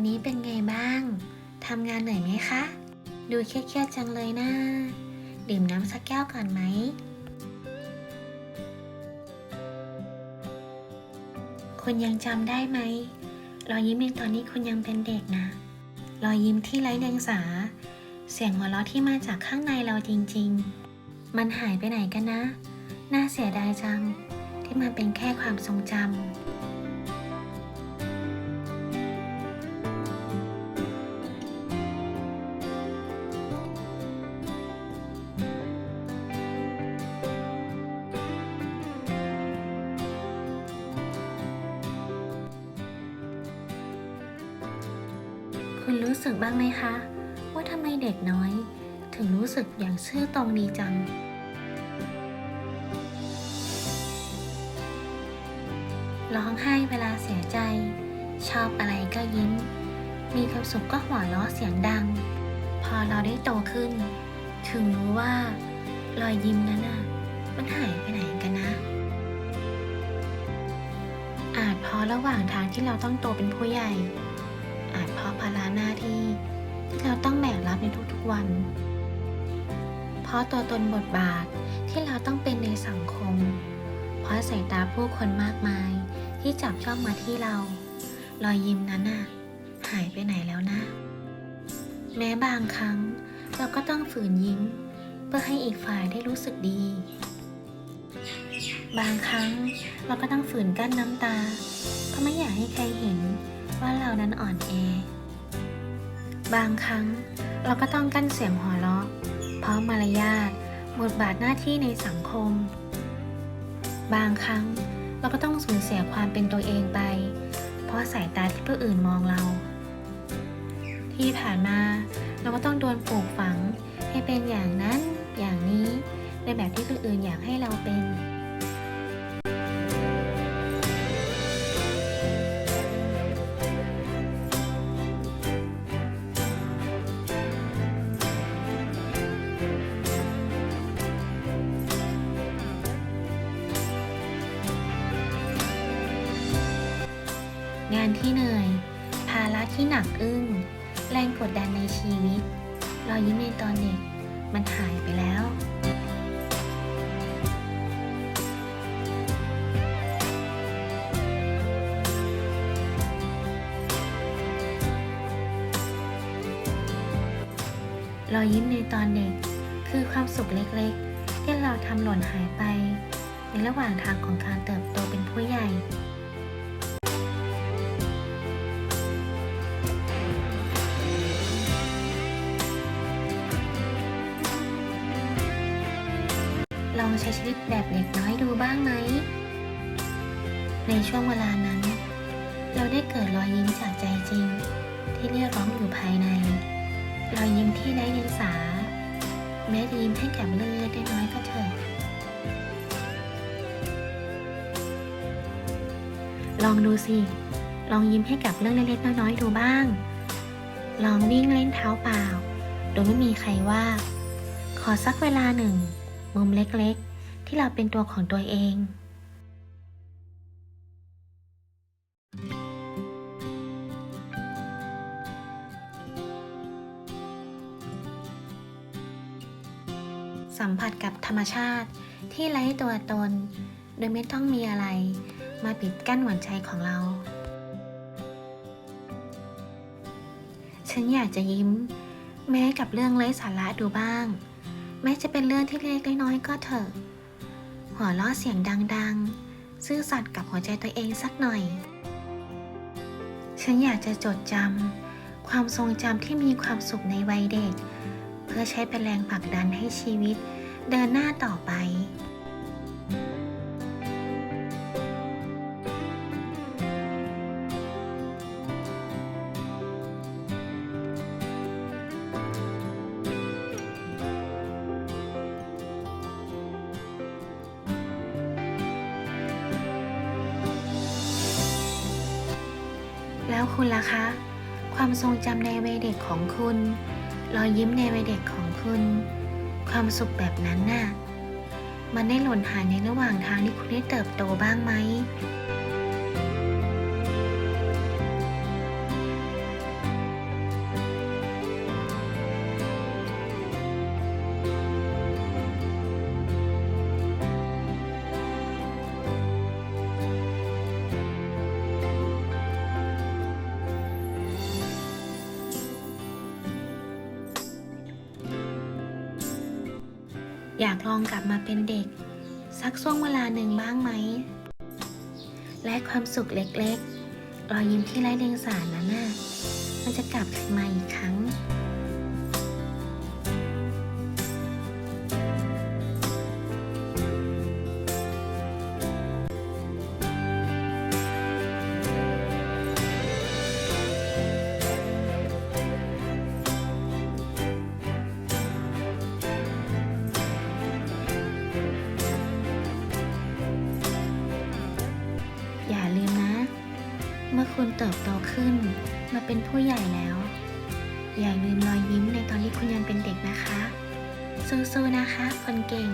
วันนี้เป็นไงบ้าง ทำงานเหนื่อยไหมคะ ดูเครียดๆจังเลยนะ ดื่มน้ำสักแก้วก่อนไหม คุณยังจำได้ไหม รอยยิ้มในตอนนี้คุณยังเป็นเด็กนะ รอยยิ้มที่ไร้เดียงสา เสียงหัวเราะที่มาจากข้างในเราจริง ๆ มันหายไปไหนกันนะ น่าเสียดายจัง ที่มันเป็นแค่ความทรงจำ รู้สึกบ้างไหมคะ ว่าทำไมเด็กน้อย ถึงรู้สึกอย่างซื่อตรงดีจัง ร้องไห้เวลาเสียใจ ชอบอะไรก็ยิ้ม มีความสุขก็หัวเราะเสียงดัง พอเราได้โตขึ้น ถึงรู้ว่ารอยยิ้มนั้นน่ะมันหายไปไหนกันนะ อาจพราะระหว่างทางที่เราต้องโตเป็นผู้ใหญ่ อาจเพราะภาระหน้าที่ที่เราต้องแบกรับในทุกๆวัน เพราะตัวตนบทบาทที่เราต้องเป็นในสังคม เพราะสายตาผู้คนมากมายที่จับจ้องมาที่เรา รอยยิ้มนั้นน่ะหายไปไหนแล้วนะ แม้บางครั้งเราก็ต้องฝืนยิ้ม เพื่อให้อีกฝ่ายได้รู้สึกดี บางครั้งเราก็ต้องฝืนกั้นน้ำตา เพราะไม่อยากให้ใครเห็น ว่าเรานั้นอ่อนแอบางครั้งเราก็ต้องกั้นเสียงหัวเราะ เพราะมารยาทบทบาทหน้าที่ในสังคม บางครั้งเราก็ต้องสูญเสียความเป็นตัวเองไป เพราะสายตาที่ผู้อื่นมองเรา ที่ผ่านมาเราก็ต้องโดนปลูกฝังให้เป็นอย่างนั้นอย่างนี้ในแบบที่คนอื่นอยากให้เราเป็น งานที่เหนื่อย ภาระที่หนักอึ้ง แรงกดดันในชีวิต รอยยิ้มในตอนเด็ก มันหายไปแล้ว รอยยิ้มในตอนเด็ก คือความสุขเล็กๆ ที่เราทำหล่นหายไป ในระหว่างทางของการเติบโตเป็นผู้ใหญ่ ใช้ชีวิตแบบเด็กน้อยดูบ้างไหม ในช่วงเวลานั้น เราได้เกิดรอยยิ้มจากใจจริง ที่เรียกร้องอยู่ภายใน รอยยิ้มที่ไร้เดียงสา แม้ยิ้มให้กับเรื่องเล็กๆน้อยก็เถอะลองดูสิ ลองยิ้มให้กับเรื่องเล็กๆน้อยๆดูบ้าง ลองวิ่งเล่นเท้าเปล่า โดยไม่มีใครว่า ขอสักเวลาหนึ่ง มุมเล็กๆ ที่เราเป็นตัวของตัวเองสัมผัสกับธรรมชาติที่ไร้ตัวตน โดยไม่ต้องมีอะไร มาปิดกั้นหัวใจของเรา ฉันอยากจะยิ้ม แม้กับเรื่องไร้สาระดูบ้าง แม้จะเป็นเรื่องที่เล็กน้อยก็เถอะ หัวล้อเสียงดังๆ ซื่อสัตย์กับหัวใจตัวเองสักหน่อย ฉันอยากจะจดจำความทรงจำที่มีความสุขในวัยเด็ก เพื่อใช้เป็นแรงผลักดันให้ชีวิตเดินหน้าต่อไป แล้วคุณล่ะคะ ความทรงจำในวัยเด็กของคุณ รอยยิ้มในวัยเด็กของคุณ ความสุขแบบนั้นน่ะ มันได้หล่นหายในระหว่างทางที่คุณได้เติบโตบ้างไหม อยากลองกลับมาเป็นเด็ก สักช่วงเวลาหนึ่งบ้างไหม และความสุขเล็กๆรอยยิ้มที่ไร้เดียงสานั้นน่ะมันจะกลับคืนมาอีกครั้ง คุณเติบโตขึ้น มาเป็นผู้ใหญ่แล้ว อย่าลืมรอยยิ้มในตอนที่คุณยังเป็นเด็กนะคะสู้ๆนะคะ คนเก่ง